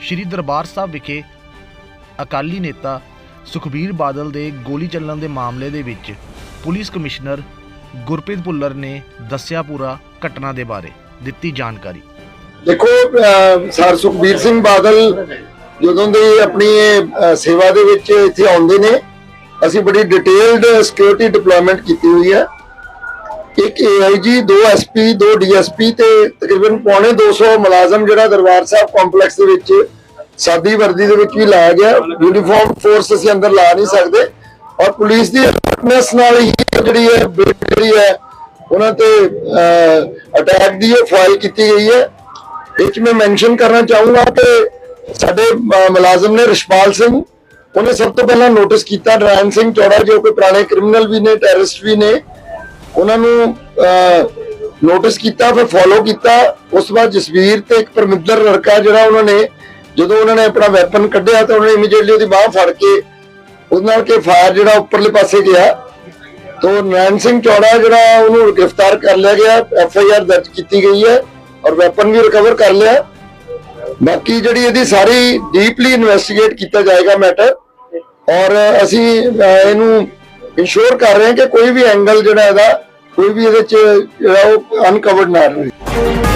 ਸ਼੍ਰੀ ਦਰਬਾਰ ਸਾਹਿਬ ਵਿਖੇ ਅਕਾਲੀ ਨੇਤਾ ਸੁਖਬੀਰ ਬਾਦਲ ਦੇ ਗੋਲੀ ਚੱਲਣ ਦੇ ਮਾਮਲੇ ਦੇ ਵਿੱਚ ਪੁਲਿਸ ਕਮਿਸ਼ਨਰ ਗੁਰਪ੍ਰੀਤ ਭੁੱਲਰ ਨੇ ਦੱਸਿਆ ਪੂਰਾ ਘਟਨਾ ਦੇ ਬਾਰੇ, ਦਿੱਤੀ ਜਾਣਕਾਰੀ। ਦੇਖੋ ਸਰ ਸੁਖਬੀਰ ਸਿੰਘ ਬਾਦਲ ਜਦੋਂ ਦੇ ਆਪਣੀ ਸੇਵਾ ਦੇ ਵਿੱਚ ਇੱਥੇ ਆਉਂਦੇ ਨੇ, ਅਸੀਂ ਬੜੀ ਡਿਟੇਲਡ ਸਿਕਿਉਰਿਟੀ ਡਿਪਲੋਇਮੈਂਟ ਕੀਤੀ ਹੋਈ ਹੈ। ਇੱਕ ਏਆਈਜੀ ਦੋ ਐਸਪੀ ਦੋ ਡੀਐਸਪੀ ਤੇ ਤਕਰੀਬਨ ਪੌਣੇ 200 ਮੁਲਾਜ਼ਮ ਜਿਹੜਾ ਦਰਬਾਰ ਸਾਹਿਬ ਕੰਪਲੈਕਸ ਦੇ ਵਿੱਚ ਸਾਦੀ ਵਰਦੀ ਦੇ ਵਿੱਚ ਵੀ ਲਾਇਆ ਗਿਆ। ਯੂਨੀਫਾਰਮ ਫੋਰਸ ਅਸੀਂ ਅੰਦਰ ਲਾ ਨਹੀਂ ਸਕਦੇ। ਔਰ ਪੁਲਿਸ ਦੀ ਫਿਟਨੈਸ ਨਾਲ ਹੀ ਜਿਹੜੀ ਹੈ ਜਿਹੜੀ ਹੈ, ਉਹਨਾਂ ਤੇ ਅਟੈਕ ਦੀ ਫਾਈਲ ਕੀਤੀ ਗਈ ਹੈ। ਇਹ ਮੈਂ ਮੈਂਸ਼ਨ ਕਰਨਾ ਚਾਹੂੰਗਾ ਕਿ ਸਾਡੇ ਮੁਲਾਜ਼ਮ ਨੇ ਰਿਸ਼ਪਾਲ ਸਿੰਘ, ਉਹਨੇ ਸਭ ਤੋਂ ਪਹਿਲਾਂ ਨੋਟਿਸ ਕੀਤਾ ਨਰਾਇਣ ਸਿੰਘ ਚੌੜਾ, ਜੋ ਕੋਈ ਪੁਰਾਣੇ ਕ੍ਰਿਮੀਨਲ ਵੀ ਨੇ ਟੈਰਰਿਸਟ ਵੀ ਨੇ। ਉਹਨਾਂ ਨੂੰ ਨੋਟਿਸ ਕੀਤਾ, ਫਿਰ ਫੋਲੋ ਕੀਤਾ। ਉਸ ਤੋਂ ਬਾਅਦ ਜਸਵੀਰ ਤੇ ਇੱਕ ਪਰਮਿੰਦਰ ਲੜਕਾ ਜਿਹੜਾ ਉਹਨਾਂ ਨੇ, ਜਦੋਂ ਉਹਨਾਂ ਨੇ ਆਪਣਾ ਵੈਪਨ ਕੱਢਿਆ ਤਾਂ ਉਹਨਾਂ ਨੇ ਇਮੀਡੀਏਟਲੀ ਉਹਦੀ ਬਾਹ ਫੜ ਕੇ ਉਹਦੇ ਨਾਲ ਕੇ ਫਾਇਰ ਜਿਹੜਾ ਉੱਪਰਲੇ ਪਾਸੇ ਗਿਆ। ਤੋ ਨੈਣ ਸਿੰਘ ਚੌੜਾ ਜਿਹੜਾ ਉਹਨੂੰ ਗ੍ਰਿਫਤਾਰ ਕਰ ਲਿਆ ਗਿਆ ਐਫ ਆਈ ਆਰ ਦਰਜ ਕੀਤੀ ਗਈ ਹੈ ਔਰ ਵੈਪਨ ਵੀ ਰਿਕਵਰ ਕਰ ਲਿਆ। ਬਾਕੀ ਜਿਹੜੀ ਇਹਦੀ ਸਾਰੀ ਡੀਪਲੀ ਇਨਵੈਸਟੀਗੇਟ ਕੀਤਾ ਜਾਏਗਾ ਮੈਟਰ ਔਰ ਅਸੀਂ ਇਹਨੂੰ ਇਨਸ਼ੋਰ ਕਰ ਰਹੇ ਹਾਂ ਕਿ ਕੋਈ ਵੀ ਐਂਗਲ ਜਿਹੜਾ ਇਹਦਾ ਕੋਈ ਵੀ ਇਹਦੇ ਚ ਜਿਹੜਾ ਉਹ ਅਨਕਵਰਡ ਨਾ ਰਹੇ।